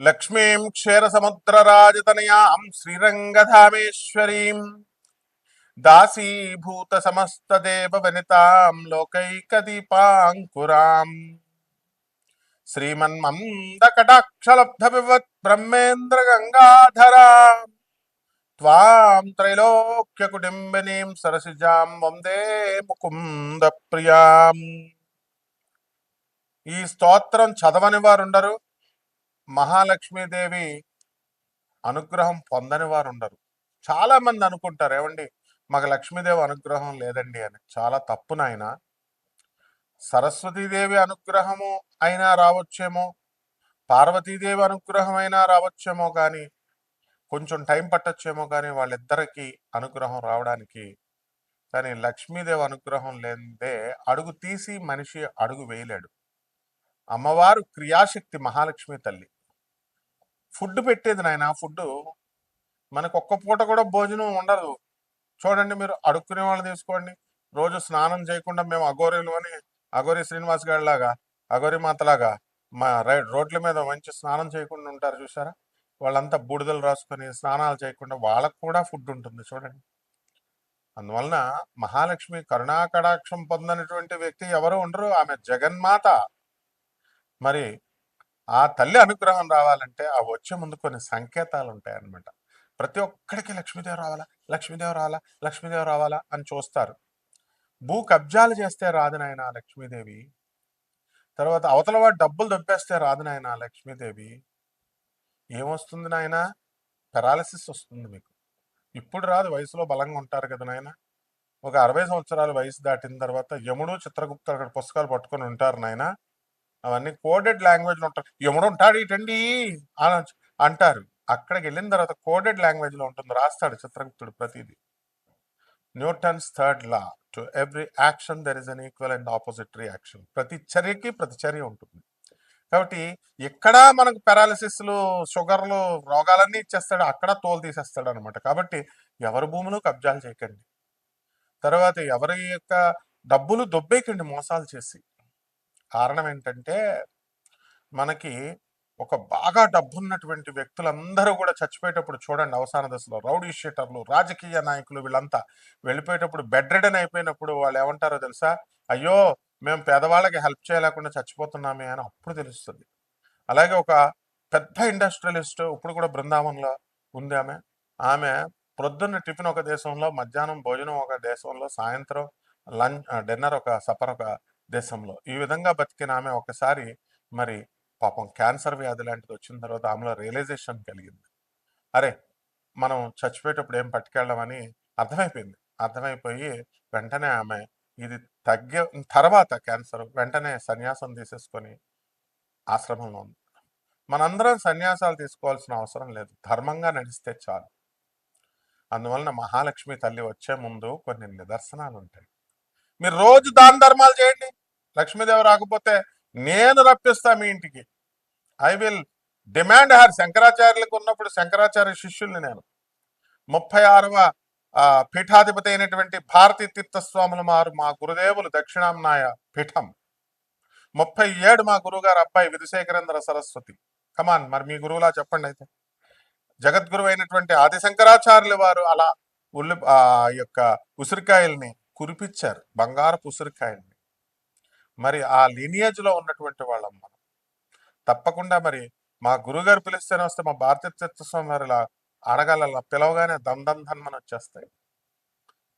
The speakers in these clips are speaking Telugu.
లక్ష్మీం క్షీరసముద్రరాజతనయాం శ్రీరంగధామేశ్వరీం. దాసీభూత సమస్తదేవవనితాం లోకైకదీపాంకురాం. శ్రీమన్మందకటాక్షలబ్ధ వివత్ బ్రహ్మేంద్ర గంగాధరా త్వాం త్రైలోక్య కుటుంబినీం సరసిజాం వందే ముకుంద ప్రియాం ఈ స్తోత్రం చదవని వారుండరు. ఉండరు మహాలక్ష్మీదేవి అనుగ్రహం పొందని వారు ఉండరు చాలా మంది అనుకుంటారు ఏమండి మాకు లక్ష్మీదేవి అనుగ్రహం లేదండి అని. చాలా తప్పు నాయన. సరస్వతీదేవి అనుగ్రహము అయినా రావచ్చేమో పార్వతీదేవి అనుగ్రహం అయినా రావచ్చేమో కానీ కొంచెం టైం పట్టొచ్చేమో కానీ వాళ్ళిద్దరికీ అనుగ్రహం రావడానికి. కానీ లక్ష్మీదేవి అనుగ్రహం లేదే అడుగు తీసి మనిషి అడుగు వేయలేడు. అమ్మవారు క్రియాశక్తి మహాలక్ష్మి తల్లి. ఫుడ్ పెట్టేది నాయన ఫుడ్ మనకు ఒక్క పూట కూడా భోజనం ఉండదు. చూడండి మీరు అడుక్కునే వాళ్ళు తీసుకోండి. రోజు స్నానం చేయకుండా మేము అఘోరీలు అని అఘోరి శ్రీనివాస్ గారి లాగా అఘోరి మాతలాగా మా రైడ్ రోడ్ల మీద మంచి స్నానం చేయకుండా ఉంటారు చూసారా వాళ్ళంతా బూడిదలు రాసుకొని స్నానాలు చేయకుండా వాళ్ళకు కూడా ఫుడ్ ఉంటుంది చూడండి. అందువలన మహాలక్ష్మి కరుణాకటాక్షం పొందనటువంటి వ్యక్తి ఎవరు ఉండరు. ఆమె జగన్మాత. మరి ఆ తల్లి అనుగ్రహం రావాలంటే ఆ వచ్చే ముందు కొన్ని సంకేతాలు ఉంటాయన్నమాట ప్రతి ఒక్కడికి లక్ష్మీదేవి రావాలా? లక్ష్మీదేవి రావాలా? లక్ష్మీదేవి రావాలా? అని చూస్తారు. భూ కబ్జాలు చేస్తే రాదు నాయన లక్ష్మీదేవి. తర్వాత అవతల వాడు డబ్బులు దొబ్బేస్తే రాదు నాయన లక్ష్మీదేవి. ఏమొస్తుంది నాయన? పెరాలసిస్ వస్తుంది మీకు. ఇప్పుడు రాదు వయసులో బలంగా ఉంటారు కదా నాయన. ఒక అరవై సంవత్సరాల వయసు దాటిన తర్వాత యముడు చిత్రగుప్తులు అక్కడ పుస్తకాలు పట్టుకొని ఉంటారు నాయన. అవన్నీ కోడెడ్ లాంగ్వేజ్లో ఉంటారు ఎవడు ఉంటాడు ఇటండి అని అంటారు. అక్కడికి వెళ్ళిన తర్వాత కోడెడ్ లాంగ్వేజ్లో ఉంటుంది రాస్తాడు చిత్రగుప్తుడు ప్రతిదీ. Newton's third law. To every action there is an equal and opposite reaction ప్రతి చర్యకి ప్రతి చర్య ఉంటుంది. కాబట్టి ఎక్కడ మనకు పెరాలిసిస్లు షుగర్లు రోగాలన్నీ ఇచ్చేస్తాడు అక్కడ తోలు తీసేస్తాడు అనమాట కాబట్టి ఎవరి భూములు కబ్జాలు చేయకండి. తర్వాత ఎవరి యొక్క డబ్బులు దొబ్బేకండి మోసాలు చేసి. కారణం ఏంటంటే మనకి ఒక బాగా డబ్బున్నటువంటి వ్యక్తులందరూ కూడా చచ్చిపోయేటప్పుడు చూడండి అవసాన దశలో. రౌడీ షీటర్లు రాజకీయ నాయకులు వీళ్ళంతా వెళ్ళిపోయేటప్పుడు బెడ్ రిడన్ అయిపోయినప్పుడు వాళ్ళు ఏమంటారో తెలుసా? అయ్యో మేము పేదవాళ్ళకి హెల్ప్ చేయలేకుండా చచ్చిపోతున్నామే అని అప్పుడు తెలుస్తుంది. అలాగే ఒక పెద్ద ఇండస్ట్రియలిస్ట్ ఇప్పుడు కూడా బృందావనంలో ఉంది ఆమె. ఆమె ప్రొద్దున్న టిఫిన్ ఒక దేశంలో మధ్యాహ్నం భోజనం ఒక దేశంలో సాయంత్రం లంచ్ డిన్నర్ ఒక సపర్ ఒక దేశంలో. ఈ విధంగా బతికిన ఆమె ఒకసారి మరి పాపం క్యాన్సర్ వ్యాధి లాంటిది వచ్చిన తర్వాత ఆమెలో రియలైజేషన్ కలిగింది. అరే మనం చచ్చిపోయేటప్పుడు ఏం పట్టుకెళ్ళమని అర్థమైపోయింది. అర్థమైపోయి వెంటనే ఆమె ఇది తగ్గే తర్వాత క్యాన్సర్ వెంటనే సన్యాసం తీసేసుకొని ఆశ్రమంలో ఉంది. మనందరం సన్యాసాలు తీసుకోవాల్సిన అవసరం లేదు. ధర్మంగా నడిస్తే చాలు. అందువలన మహాలక్ష్మి తల్లి వచ్చే ముందు కొన్ని నిదర్శనాలు ఉంటాయి మీరు రోజు దాన ధర్మాలు చేయండి. లక్ష్మీదేవి రాకపోతే నేను రప్పిస్తా మీ ఇంటికి. ఐ విల్ డిమాండ్ హర్ శంకరాచార్యులకు ఉన్నప్పుడు శంకరాచార్య శిష్యుల్ని నేను. ముప్పై ఆరవ పీఠాధిపతి అయినటువంటి భారతీ తీర్థస్వాములు మారు మా గురుదేవులు దక్షిణాంనాయ పీఠం. ముప్పై ఏడు మా గురువుగారు అబ్బాయి విధుశేఖరేంద్ర సరస్వతి. కమాన్ మరి మీ గురువులా చెప్పండి అయితే. జగద్గురు అయినటువంటి ఆది శంకరాచార్యులు వారు అలా ఉల్లి ఆ యొక్క ఉసిరికాయల్ని కురిపించారు బంగారపు ఉసిరికాయల్ని. మరి ఆ లీనియేజ్లో ఉన్నటువంటి వాళ్ళం మనం. తప్పకుండా మరి మా గురుగారు పిలిస్తేనే వస్తే మా భారతీయ తీర్థస్వామి వారి ఇలా అడగాల పిలవగానే దమ్ ధన్మని వచ్చేస్తాయి.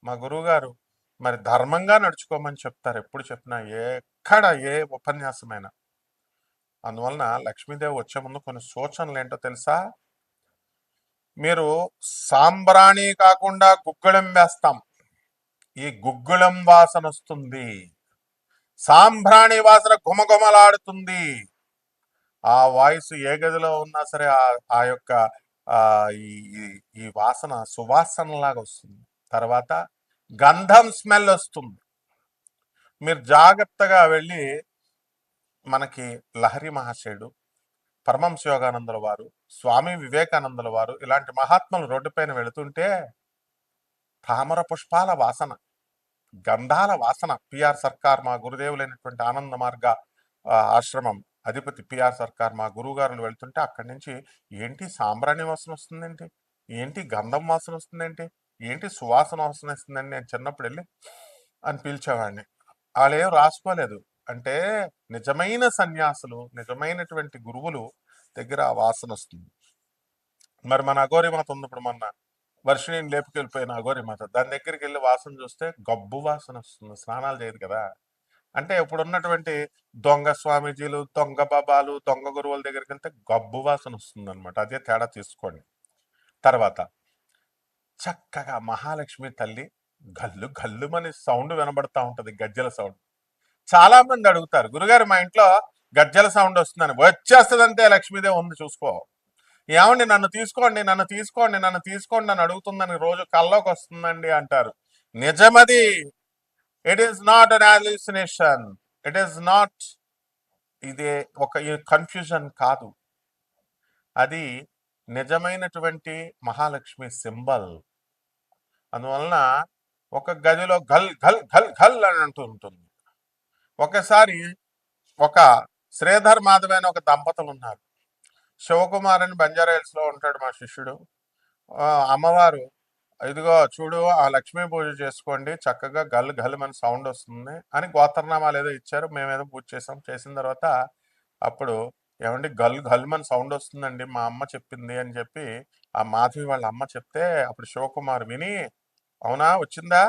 మా గురువుగారు మరి ధర్మంగా నడుచుకోమని చెప్తారు. ఎప్పుడు చెప్పినా ఎక్కడ ఏ ఉపన్యాసమైనా. అందువలన లక్ష్మీదేవి వచ్చే ముందు కొన్ని సూచనలు ఏంటో తెలుసా? మీరు సాంబ్రాణి కాకుండా గుగ్గుళం వేస్తాం. ఈ గుగ్గుళం వాసన వస్తుంది. సాంబ్రాణి వాసన గుమగుమలాడుతుంది ఆ వాయిస్ ఏ గదిలో ఉన్నా సరే ఆ యొక్క ఆ ఈ ఈ- ఈ వాసన సువాసనలాగా వస్తుంది. తర్వాత గంధం స్మెల్ వస్తుంది. మీరు జాగ్రత్తగా వెళ్ళి మనకి లహరి మహాశయుడు పరమంశ యోగానందుల వారు స్వామి వివేకానందుల వారు ఇలాంటి మహాత్ములు రోడ్డుపైన వెళుతుంటే తామర పుష్పాల వాసన. గంధాల వాసన పిఆర్ సర్కార్ మా గురుదేవులైనటువంటి ఆనంద మార్గ ఆశ్రమం అధిపతి పిఆర్ సర్కార్ మా గురువుగారులు వెళ్తుంటే అక్కడి నుంచి ఏంటి సాంబ్రాణి వాసన వస్తుందేంటి? ఏంటి గంధం వాసన వస్తుందేంటి? ఏంటి సువాసన వాసన వస్తుందండి నేను చిన్నప్పుడు వెళ్ళి అని పిలిచేవాడిని. వాళ్ళు ఏం రాసుకోలేదు. అంటే నిజమైన సన్యాసులు నిజమైనటువంటి గురువులు దగ్గర ఆ వాసన వస్తుంది. మరి మన అఘోరి మాత ఉంది ఇప్పుడు మొన్న వర్షిణిని లేపుకెళ్ళిపోయిన అఘోరి మాత దాని దగ్గరికి వెళ్ళి వాసన చూస్తే గబ్బు వాసన వస్తుంది. స్నానాలు చేయదు కదా. అంటే ఇప్పుడు ఉన్నటువంటి దొంగ స్వామీజీలు దొంగ బాబాలు దొంగ గురువుల దగ్గరికి వెళ్తే గబ్బు వాసన వస్తుంది అనమాట అదే తేడా తీసుకోండి. తర్వాత చక్కగా మహాలక్ష్మి తల్లి గల్లు గల్లుమని సౌండ్ వినబడతా ఉంటుంది. గజ్జల సౌండ్. చాలా మంది అడుగుతారు గురుగారు మా ఇంట్లో గజ్జల సౌండ్ వస్తుందని. వచ్చేస్తుందంటే లక్ష్మీదేవి ఉంది చూసుకో. ఏమండి నన్ను తీసుకోండి నన్ను తీసుకోండి నన్ను తీసుకోండి అని అడుగుతుందని రోజు కల్లోకి వస్తుందండి అంటారు. నిజమది. It is not an hallucination it is not ఇది ఒక కన్ఫ్యూజన్ కాదు. అది నిజమైనటువంటి మహాలక్ష్మి సింబల్. అందువలన ఒక గదిలో గల్ గల్ గల్ గల్ అని అంటుంటుంది ఒకసారి ఒక శ్రీధర్ మాధవ్ అనే ఒక దంపతులు ఉన్నారు. శివకుమార్ అని బంజారా ఉంటాడు మా శిష్యుడు. అమ్మవారు ఇదిగో చూడు ఆ లక్ష్మీ పూజ చేసుకోండి చక్కగా గల్ గల్ అని సౌండ్ వస్తుంది అని గోత్రనామాలు ఏదో ఇచ్చారు. మేమేదో పూజ చేసాం. చేసిన తర్వాత అప్పుడు ఏమండి గల్ గల్ అని సౌండ్ వస్తుందండి మా అమ్మ చెప్పింది అని చెప్పి ఆ మాధవి వాళ్ళ అమ్మ చెప్తే అప్పుడు శివకుమార్ విని అవునా వచ్చిందా?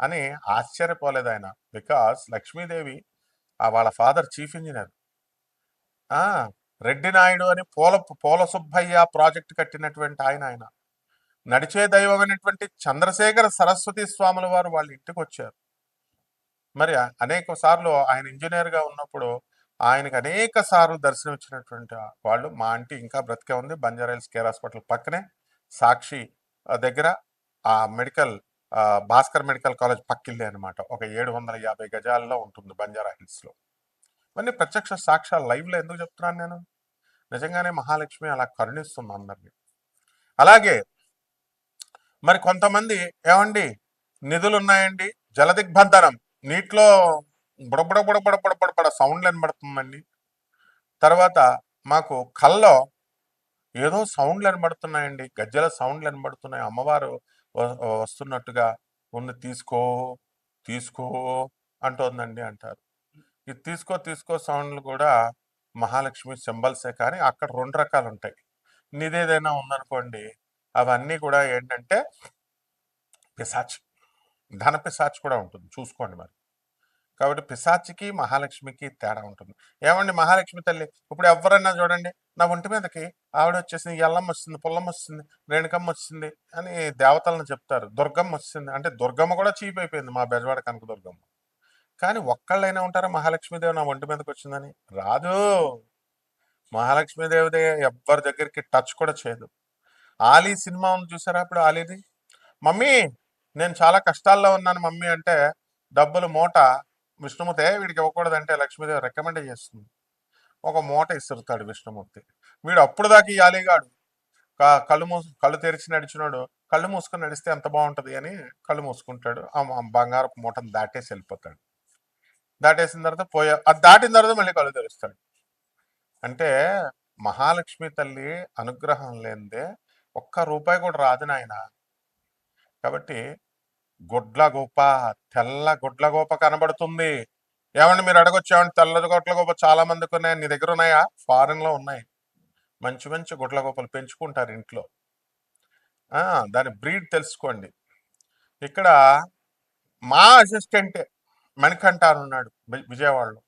అని ఆశ్చర్యపోలేదు ఆయన. బికాస్ లక్ష్మీదేవి ఆ వాళ్ళ father chief engineer. Reddy Naidu అని పోల పూల సుబ్బయ్య ప్రాజెక్ట్ కట్టినటువంటి ఆయన ఆయన. నడిచే దైవం అనేటువంటి చంద్రశేఖర సరస్వతి స్వాముల వారు వాళ్ళ ఇంటికి వచ్చారు. మరి అనేక సార్లు ఆయన ఇంజనీర్గా ఉన్నప్పుడు ఆయనకు అనేక సార్లు దర్శనం ఇచ్చినటువంటి వాళ్ళు మా ఆంటీ ఇంకా బ్రతికే ఉంది బంజారాయిల్స్ కేర్ హాస్పిటల్ పక్కనే సాక్షి దగ్గర ఆ మెడికల్ భాస్కర్ మెడికల్ కాలేజ్ పక్కిల్లే అనమాట ఒక ఏడు వందల యాభై గజాల్లో ఉంటుంది బంజారా హిల్స్లో ఇవన్నీ ప్రత్యక్ష సాక్ష్యాలు లైవ్లో ఎందుకు చెప్తున్నాను నేను? నిజంగానే మహాలక్ష్మి అలా కరుణిస్తుంది అందరినీ. అలాగే మరి కొంతమంది ఏమండి? నిధులు ఉన్నాయండి జలదిగ్బంధనం. నీటిలో బుడబుడ బుడబుడ బుడబుడబడ సౌండ్లు వినబడుతుందండి. తర్వాత మాకు కల్లో ఏదో సౌండ్లు వినబడుతున్నాయండి. గజ్జల సౌండ్లు వినబడుతున్నాయి. అమ్మవారు వస్తున్నట్టుగా ఉంది. తీసుకో తీసుకో అంటోందండి అంటారు. ఈ తీసుకో తీసుకో సౌండ్లు కూడా మహాలక్ష్మి సింబల్సే కానీ అక్కడ రెండు రకాలు ఉంటాయి నీదేదైనా ఉందనుకోండి అవన్నీ కూడా ఏంటంటే పిశాచ్. ధన పిశాచ్ కూడా ఉంటుంది. చూసుకోండి మరి. కాబట్టి పిశాచికి మహాలక్ష్మికి తేడా ఉంటుంది. ఏమండి మహాలక్ష్మి తల్లి? ఇప్పుడు ఎవరన్నా చూడండి నా ఒంటి మీదకి ఆవిడ వచ్చేసింది ఎల్లమ్మ వస్తుంది పుల్లమ్మ వస్తుంది రేణుకమ్మ వచ్చింది అని దేవతలను చెప్తారు. దుర్గమ్మ వచ్చింది అంటే దుర్గమ్మ కూడా చీప్ అయిపోయింది మా బెజవాడ కనక దుర్గమ్మ కానీ ఒక్కళ్ళైనా ఉంటారా మహాలక్ష్మీదేవి నా ఒంటి మీదకి వచ్చిందని? రాదు. మహాలక్ష్మీదేవి ఎవ్వరి దగ్గరికి టచ్ కూడా చేయదు. ఆలీ సినిమా ఉంది చూసారా అప్పుడు ఆలీది? మమ్మీ నేను చాలా కష్టాల్లో ఉన్నాను మమ్మీ అంటే డబ్బులు మూట విష్ణుమూర్తి వీడికి ఇవ్వకూడదు అంటే లక్ష్మీదేవి రికమెండ్ చేస్తుంది. ఒక మూట ఇసురుతాడు విష్ణుమూర్తి. వీడు అప్పుడు దాకా ఈ ఆలీగాడు కళ్ళు మూసు కళ్ళు తెరిచి నడిచినాడు కళ్ళు మూసుకొని నడిస్తే ఎంత బాగుంటుంది అని కళ్ళు మూసుకుంటాడు. ఆ బంగారపు మూటను దాటేసి వెళ్ళిపోతాడు. దాటేసిన తర్వాత పోయా అది దాటిన తర్వాత మళ్ళీ కళ్ళు తెరుస్తాడు. అంటే మహాలక్ష్మి తల్లి అనుగ్రహం లేనిదే ఒక్క రూపాయి కూడా రాదు నాయన. కాబట్టి గుడ్ల గోప తెల్ల గుడ్ల గోప కనబడుతుంది. ఏమండి మీరు అడగొచ్చామండి తెల్ల గుడ్ల గోప చాలా మందికి ఉన్నాయి. నీ దగ్గర ఉన్నాయా? ఫారెన్లో ఉన్నాయి. మంచి మంచి గుడ్ల గోపలు పెంచుకుంటారు ఇంట్లో. దాని బ్రీడ్ తెలుసుకోండి. ఇక్కడ మా అసిస్టెంటే మణికంఠ అని ఉన్నాడు విజయవాడలో.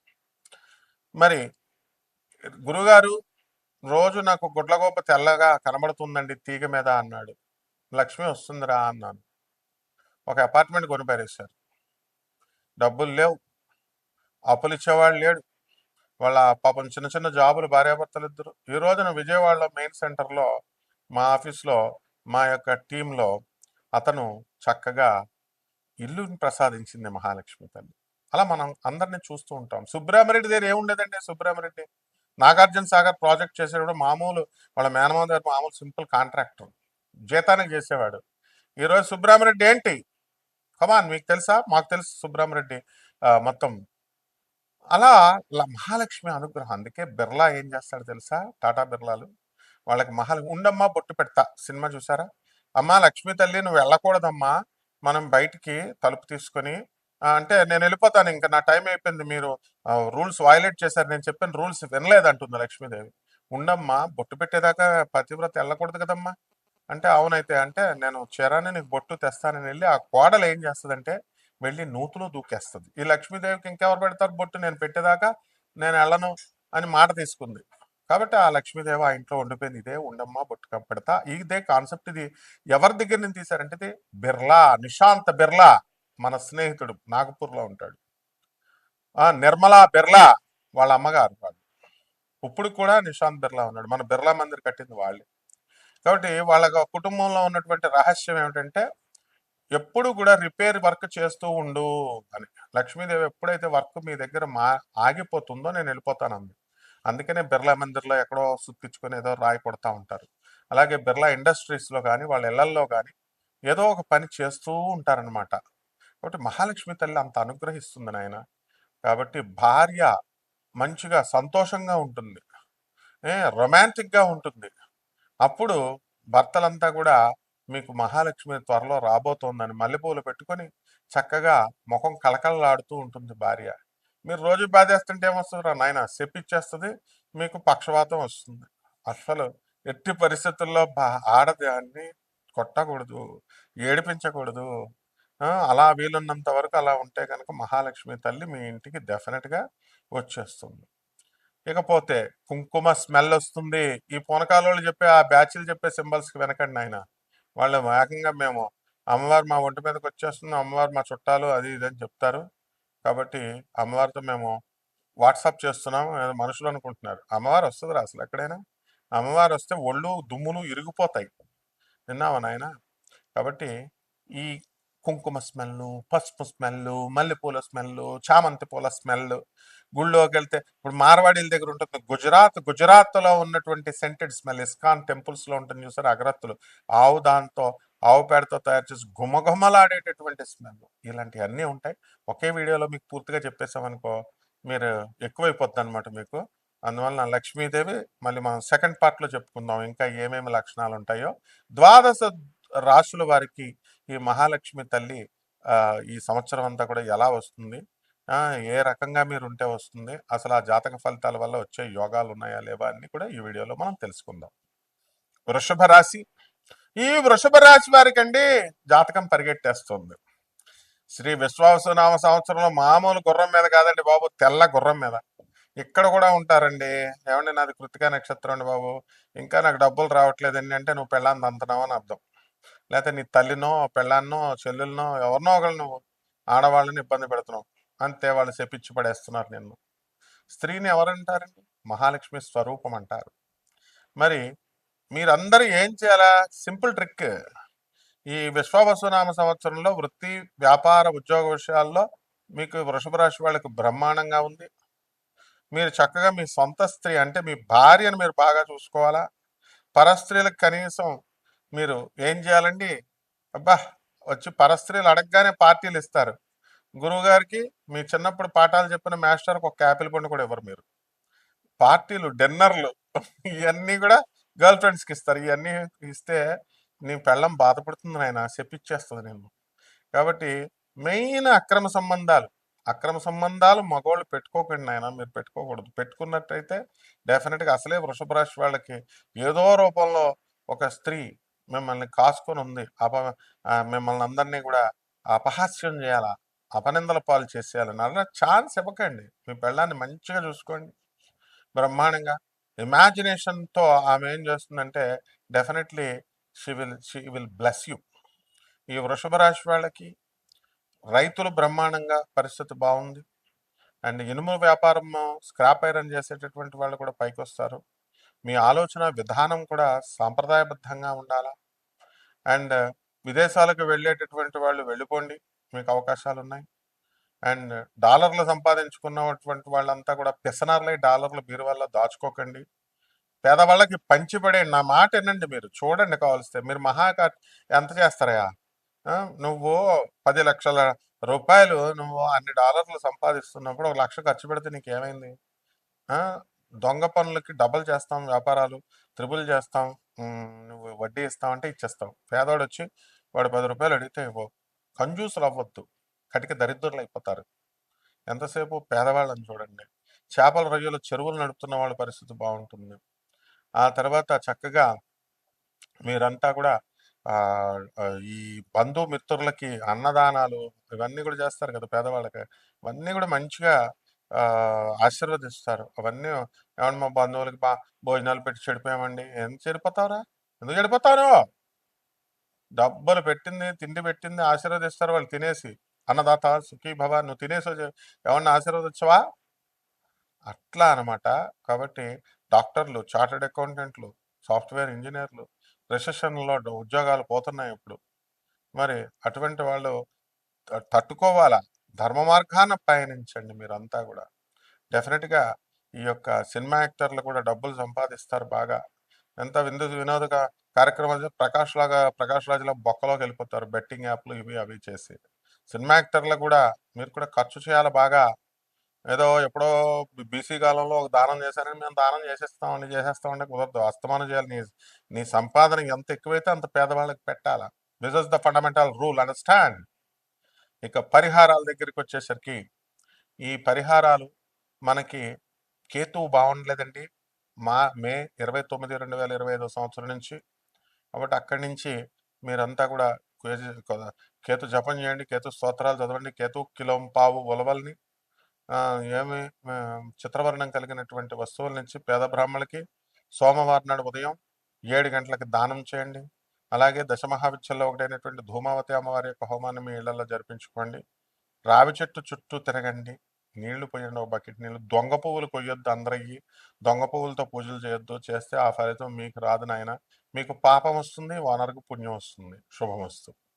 మరి గురుగారు రోజు నాకు గుడ్లగోప తెల్లగా కనబడుతుందండి తీగ మీద అన్నాడు. లక్ష్మి వస్తుందిరా అన్నాను. ఒక అపార్ట్మెంట్ కొనిపారేశారు. డబ్బులు లేవు. అప్పులు ఇచ్చేవాడు లేడు. వాళ్ళ పాపం చిన్న చిన్న జాబులు భార్యాభర్తలు ఇద్దరు ఈ రోజున విజయవాడలో మెయిన్ సెంటర్లో మా ఆఫీస్లో మా యొక్క టీంలో అతను చక్కగా ఇల్లుని ప్రసాదించింది మహాలక్ష్మి తల్లి. అలా మనం అందరిని చూస్తూ ఉంటాం. సుబ్రహ్మరెడ్డి దగ్గర ఏముండేదండి? సుబ్రహ్మరెడ్డి. నాగార్జున సాగర్ ప్రాజెక్ట్ చేసేటప్పుడు మామూలు వాళ్ళ మేనమామ దగ్గర మామూలు సింపుల్ కాంట్రాక్టర్. జీతానికి చేసేవాడు. ఈరోజు సుబ్రహ్మరెడ్డి ఏంటి? కమాన్ మీకు తెలుసా? మాకు తెలుసు సుబ్రహ్మరెడ్డి మొత్తం. అలా మహాలక్ష్మి అనుగ్రహం. అందుకే బిర్లా ఏం చేస్తాడు తెలుసా? టాటా బిర్లాలు. వాళ్ళకి మహాలక్ష్మి ఉండమ్మా బొట్టు పెడతా. సినిమా చూసారా? అమ్మా లక్ష్మీ తల్లి నువ్వు వెళ్ళకూడదమ్మా. మనం బయటికి తలుపు తీసుకొని అంటే నేను వెళ్ళిపోతాను ఇంకా నా టైం అయిపోయింది మీరు రూల్స్ వయలేట్ చేశారు నేను చెప్పిన రూల్స్ వినలేదంటుంది లక్ష్మీదేవి. ఉండమ్మా బొట్టు పెట్టేదాకా పతివ్రత వెళ్ళకూడదు కదమ్మా. అంటే అవునైతే అంటే నేను చీరాన్ని నీకు బొట్టు తెస్తానని వెళ్ళి ఆ కోడలు ఏం చేస్తుందంటే వెళ్ళి నూతులో దూకేస్తుంది. ఈ లక్ష్మీదేవికి ఇంకెవరు పెడతారు బొట్టు? నేను పెట్టేదాకా నేను వెళ్ళను అని మాట తీసుకుంది. కాబట్టి ఆ లక్ష్మీదేవి ఆ ఇంట్లో ఉండిపోయింది. ఇదే ఉండమ్మా బొట్టుకం పెడతా. ఇదే కాన్సెప్ట్ ఇది. ఎవరి దగ్గర నుంచి తీశారంటే ఇది బిర్లా నిశాంత్ బిర్లా మన స్నేహితుడు నాగపూర్లో ఉంటాడు. ఆ నిర్మలా బిర్లా వాళ్ళ అమ్మగారు వాళ్ళు. ఇప్పుడు కూడా నిశాంత్ బిర్లా ఉన్నాడు. మన బిర్లా మందిర్ కట్టింది వాళ్ళే. కాబట్టి వాళ్ళ కుటుంబంలో ఉన్నటువంటి రహస్యం ఏమిటంటే ఎప్పుడు కూడా రిపేర్ వర్క్ చేస్తూ ఉండు అని. లక్ష్మీదేవి ఎప్పుడైతే వర్క్ మీ దగ్గర మా ఆగిపోతుందో నేను వెళ్ళిపోతానంది అందుకనే బిర్లా మందిర్లో ఎక్కడో సుత్తిచ్చుకొని ఏదో రాయి కొడతా ఉంటారు. అలాగే బిర్లా ఇండస్ట్రీస్లో కానీ వాళ్ళ ఇళ్ళల్లో కానీ ఏదో ఒక పని చేస్తూ ఉంటారనమాట కాబట్టి మహాలక్ష్మి తల్లి అంత అనుగ్రహిస్తుంది నాయన. కాబట్టి భార్య మంచిగా సంతోషంగా ఉంటుంది. ఏ రొమాంటిక్గా ఉంటుంది. అప్పుడు భర్తలంతా కూడా మీకు మహాలక్ష్మి త్వరలో రాబోతోందని మల్లెపూలు పెట్టుకొని చక్కగా ముఖం కలకలలాడుతూ ఉంటుంది భార్య. మీరు రోజు బాధేస్తుంటే ఏమొస్తుంది రా నాయన? చెప్పిచ్చేస్తుంది మీకు పక్షవాతం వస్తుంది. అసలు ఎట్టి పరిస్థితుల్లో బా ఆడదాన్ని కొట్టకూడదు ఏడిపించకూడదు. అలా వీలున్నంత వరకు అలా ఉంటే కనుక మహాలక్ష్మి తల్లి మీ ఇంటికి డెఫినెట్గా వచ్చేస్తుంది. ఇకపోతే కుంకుమ స్మెల్ వస్తుంది. ఈ పూనకాలు చెప్పే ఆ బ్యాచ్లు చెప్పే సింబల్స్కి వెనకండి ఆయన వాళ్ళు వేగంగా మేము అమ్మవారు మా ఒంటి మీదకి వచ్చేస్తుంది అమ్మవారు మా చుట్టాలు అది ఇది అని చెప్తారు. కాబట్టి అమ్మవారితో మేము వాట్సాప్ చేస్తున్నాం మనుషులు అనుకుంటున్నారు. అమ్మవారు వస్తుంది అసలు ఎక్కడైనా? అమ్మవారు వస్తే ఒళ్ళు దుమ్ములు ఇరిగిపోతాయి. విన్నావా నాయన? కాబట్టి ఈ కుంకుమ స్మెల్ పసుపు స్మెల్ మల్లెపూల స్మెల్ చామంతి పూల స్మెల్ గుళ్ళోకి వెళ్తే ఇప్పుడు మార్వాడీల దగ్గర ఉంటుంది. గుజరాత్ గుజరాత్లో ఉన్నటువంటి సెంటెడ్ స్మెల్ ఇస్కాన్ టెంపుల్స్లో ఉంటుంది చూసారు అగరత్తులు. ఆవు దాంతో ఆవు పేడతో తయారు చేసి గుమగుమలాడేటటువంటి స్మెల్ ఇలాంటివన్నీ ఉంటాయి. ఒకే వీడియోలో మీకు పూర్తిగా చెప్పేసామనుకో మీరు ఎక్కువైపోద్ది అనమాట మీకు అందువలన లక్ష్మీదేవి మళ్ళీ మనం సెకండ్ పార్ట్లో చెప్పుకుందాం. ఇంకా ఏమేమి లక్షణాలు ఉంటాయో. ద్వాదశ రాశుల వారికి ఈ మహాలక్ష్మి తల్లి ఈ సంవత్సరం అంతా కూడా ఎలా వస్తుంది? ఏ రకంగా మీరు ఉంటే వస్తుంది? అసలు ఆ జాతక ఫలితాల వల్ల వచ్చే యోగాలు ఉన్నాయా లేవా అన్ని కూడా ఈ వీడియోలో మనం తెలుసుకుందాం. వృషభ రాశి ఈ వృషభ రాశి వారికి అండి జాతకం పరిగెట్టేస్తుంది. శ్రీ విశ్వాసనామ సంవత్సరంలో మామూలు గుర్రం మీద కాదండి బాబు తెల్ల గుర్రం మీద. ఇక్కడ కూడా ఉంటారండి. ఏమండి నాది కృతికా నక్షత్రం అండి బాబు. ఇంకా నాకు డబ్బులు రావట్లేదండి అంటే నువ్వు పెళ్ళాన్ని అంతనావు అని అర్థం. లేకపోతే నీ తల్లినో పెళ్ళాన్నో చెల్లెలనో ఎవరినో ఒకళ్ళు నువ్వు ఆడవాళ్ళని ఇబ్బంది పెడుతున్నావు. అంతే వాళ్ళు చెప్పించి పడేస్తున్నారు నిన్ను. స్త్రీని ఎవరంటారండి? మహాలక్ష్మి స్వరూపం అంటారు. మరి మీరందరూ ఏం చేయాలా? Simple trick. ఈ విశ్వవసునామ సంవత్సరంలో వృత్తి వ్యాపార ఉద్యోగ విషయాల్లో మీకు వృషభ రాశి వాళ్ళకి బ్రహ్మాండంగా ఉంది. మీరు చక్కగా మీ సొంత స్త్రీ అంటే మీ భార్యను మీరు బాగా చూసుకోవాలా? పరస్త్రీలకు కనీసం మీరు ఏం చేయాలండి? అబ్బా! వచ్చి పరస్త్రీలు అడగగానే పార్టీలు ఇస్తారు. గురువుగారికి మీ చిన్నప్పుడు పాఠాలు చెప్పిన మాస్టర్కి ఒక యాపిల్ పండు కూడా ఇవ్వరు మీరు. పార్టీలు డిన్నర్లు ఇవన్నీ కూడా గర్ల్ ఫ్రెండ్స్కి ఇస్తారు. ఇవన్నీ ఇస్తే నీ పెళ్ళం బాధపడుతుంది నాయన చెప్పించేస్తుంది నేను కాబట్టి మెయిన్ అక్రమ సంబంధాలు అక్రమ సంబంధాలు మగవాళ్ళు పెట్టుకోకండి నాయన మీరు పెట్టుకోకూడదు. పెట్టుకున్నట్టయితే డెఫినెట్గా అసలే వృషభ రాశి వాళ్ళకి ఏదో రూపంలో ఒక స్త్రీ మిమ్మల్ని కాసుకొని ఉంది అప మిమ్మల్ని అందరినీ కూడా అపహాస్యం చేయాలా అపనిందల పాలు చేసేయాలని అలా ఛాన్స్ ఇవ్వకండి. మీ పెళ్ళాన్ని మంచిగా చూసుకోండి. బ్రహ్మాండంగా ఇమాజినేషన్తో ఆమె ఏం చేస్తుందంటే definitely she will she will bless you. ఈ వృషభ రాశి వాళ్ళకి రైతులు బ్రహ్మాండంగా పరిస్థితి బాగుంది. అండ్ ఇనుము వ్యాపారం స్క్రాప్ ఐరన్ చేసేటటువంటి వాళ్ళు కూడా పైకి వస్తారు మీ ఆలోచన విధానం కూడా సాంప్రదాయబద్ధంగా ఉండాలా? అండ్ విదేశాలకు వెళ్ళేటటువంటి వాళ్ళు వెళ్ళిపోండి. మీకు అవకాశాలు ఉన్నాయి అండ్ డాలర్లు సంపాదించుకున్నటువంటి వాళ్ళంతా కూడా పిసనార్లై డాలర్లు మీరు వల్ల దాచుకోకండి. పేదవాళ్ళకి పంచిపడే నా మాట ఏనండి మీరు. చూడండి కావలిస్తే మీరు మహాకా ఎంత చేస్తారయా నువ్వు పది లక్షల రూపాయలు నువ్వు అన్ని డాలర్లు సంపాదిస్తున్నప్పుడు ఒక లక్ష ఖర్చు పెడితే నీకేమైంది? దొంగ పనులకి డబల్ చేస్తాం వ్యాపారాలు త్రిబుల్ చేస్తాం నువ్వు వడ్డీ ఇస్తాం అంటే ఇచ్చేస్తాం పేదవాడు వచ్చి వాడు పది రూపాయలు అడిగితే ఇవ్వవు కంజూసులు అవ్వద్దు. కటిక దరిద్రులు అయిపోతారు ఎంతసేపు పేదవాళ్ళని చూడండి. చేపల రొయ్యలు చెరువులు నడుపుతున్న వాళ్ళ పరిస్థితి బాగుంటుంది. ఆ తర్వాత చక్కగా మీరంతా కూడా ఈ బంధు ఈ బంధుమిత్రులకి అన్నదానాలు ఇవన్నీ కూడా చేస్తారు కదా పేదవాళ్ళకి. ఇవన్నీ కూడా మంచిగా ఆశీర్వదిస్తారు. అవన్నీ ఏమన్నా మా బంధువులకి బా భోజనాలు పెట్టి చెడిపోయామండి. ఎందుకు చెడిపోతావురా? ఎందుకు చెడిపోతారు డబ్బులు పెట్టింది తిండి పెట్టింది ఆశీర్వదిస్తారు వాళ్ళు తినేసి. అన్నదాత సుఖీ భవ నువ్వు తినేసి వచ్చి ఏమన్నా ఆశీర్వదించవా అట్లా అనమాట కాబట్టి డాక్టర్లు చార్టెడ్ అకౌంటెంట్లు సాఫ్ట్వేర్ ఇంజనీర్లు రిసెషన్లో ఉద్యోగాలు పోతున్నాయి ఇప్పుడు. మరి అటువంటి వాళ్ళు తట్టుకోవాలా? ధర్మ మార్గాన పయనించండి మీరంతా కూడా. డెఫినెట్గా ఈ యొక్క సినిమా యాక్టర్లు కూడా డబ్బులు సంపాదిస్తారు బాగా. ఎంత విందు వినోదగా కార్యక్రమాలు ప్రకాష్ లాగా ప్రకాష్ రాజులా బొక్కలోకి వెళ్ళిపోతారు. బెట్టింగ్ యాప్లు ఇవి అవి చేసి. సినిమా యాక్టర్లు కూడా మీరు కూడా ఖర్చు చేయాలి బాగా. ఏదో ఎప్పుడో బీసీ కాలంలో ఒక దానం చేశారని మేము దానం చేసేస్తామండి చేసేస్తామంటే కుదరదు. అస్తమానం చేయాలి. నీ నీ సంపాదన ఎంత ఎక్కువైతే అంత పేదవాళ్ళకి పెట్టాలా? This is the fundamental rule understand ఇక పరిహారాల దగ్గరికి వచ్చేసరికి ఈ పరిహారాలు మనకి కేతువు బాగుండలేదండి. మా మే ఇరవై తొమ్మిది రెండు వేల ఇరవై ఐదో సంవత్సరం నుంచి. కాబట్టి అక్కడి నుంచి మీరంతా కూడా కేతు జపం చేయండి కేతు స్తోత్రాలు చదవండి కేతు కిలోం పావు ఉలవల్ని ఏమి చిత్రవర్ణం కలిగినటువంటి వస్తువుల నుంచి పేద బ్రాహ్మణులకి సోమవారం నాడు ఉదయం ఏడు గంటలకి దానం చేయండి. అలాగే దశమహావిద్యల్లో ఒకటైనటువంటి ధూమావతి అమ్మవారి యొక్క హోమాన్ని మీ ఇళ్ళలో జరిపించుకోండి. రావి చెట్టు చుట్టూ తిరగండి. నీళ్ళు పోయండి ఒక బకెట్ నీళ్ళు దొంగ పువ్వులు కొయ్యొద్దు అందరయ్యి దొంగ పువ్వులతో పూజలు చేయొద్దు. చేస్తే ఆ ఫలితం మీకు రాదు నాయన. మీకు పాపం వస్తుంది ఓనర్కు పుణ్యం వస్తుంది. శుభం వస్తుంది